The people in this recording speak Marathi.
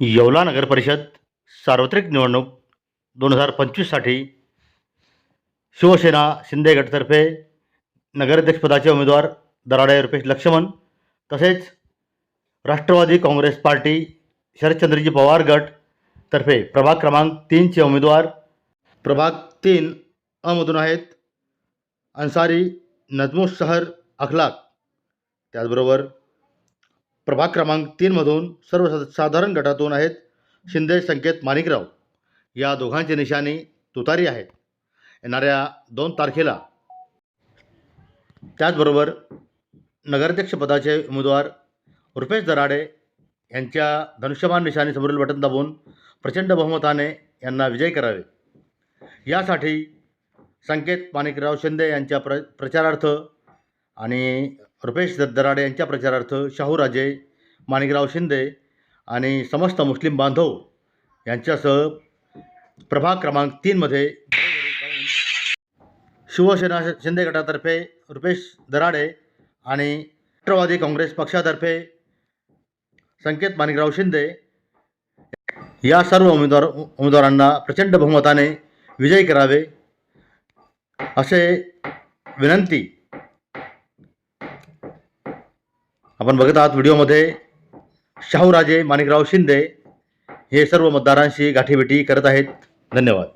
येवला नगरपरिषद सार्वत्रिक निवडणूक दोन हजार पंचवीससाठी शिवसेना शिंदे गटतर्फे नगराध्यक्षपदाचे उमेदवार दराडे रुपेश लक्ष्मण तसेच राष्ट्रवादी काँग्रेस पार्टी शरदचंद्रजी पवार गट तर्फे प्रभाग क्रमांक तीनचे उमेदवार प्रभाग तीन अमधून आहेत अन्सारी नजमुस शहर अखलाक. त्याचबरोबर प्रभाग क्रमांक तीनमधून सर्वसाधारण गटातून आहेत शिंदे संकेत माणिकराव. या दोघांची निशाणी तुतारी आहेत. येणाऱ्या दोन तारखेला त्याचबरोबर नगराध्यक्षपदाचे उमेदवार रुपेश दराडे यांच्या धनुष्यबाण निशाणी समोरील बटन दाबून प्रचंड बहुमताने यांना विजय करावे. यासाठी संकेत माणिकराव शिंदे यांच्या प्र प्रचारार्थ आणि रुपेश द- दराडे यांच्या प्रचारार्थ शाहूराजे माणिकराव शिंदे आणि समस्त मुस्लिम बांधव यांच्यासह प्रभाग क्रमांक तीनमध्ये शिवसेना शिंदे गटातर्फे रुपेश दराडे आणि राष्ट्रवादी काँग्रेस पक्षातर्फे संकेत माणिकराव शिंदे या सर्व उमेदवार उमेदवारांना प्रचंड बहुमताने विजयी करावे असे विनंती आपण बघत आहात व्हिडिओमध्ये शाहूराजे माणिकराव शिंदे हे सर्व मतदारांशी गाठीभेटी करत आहेत. धन्यवाद.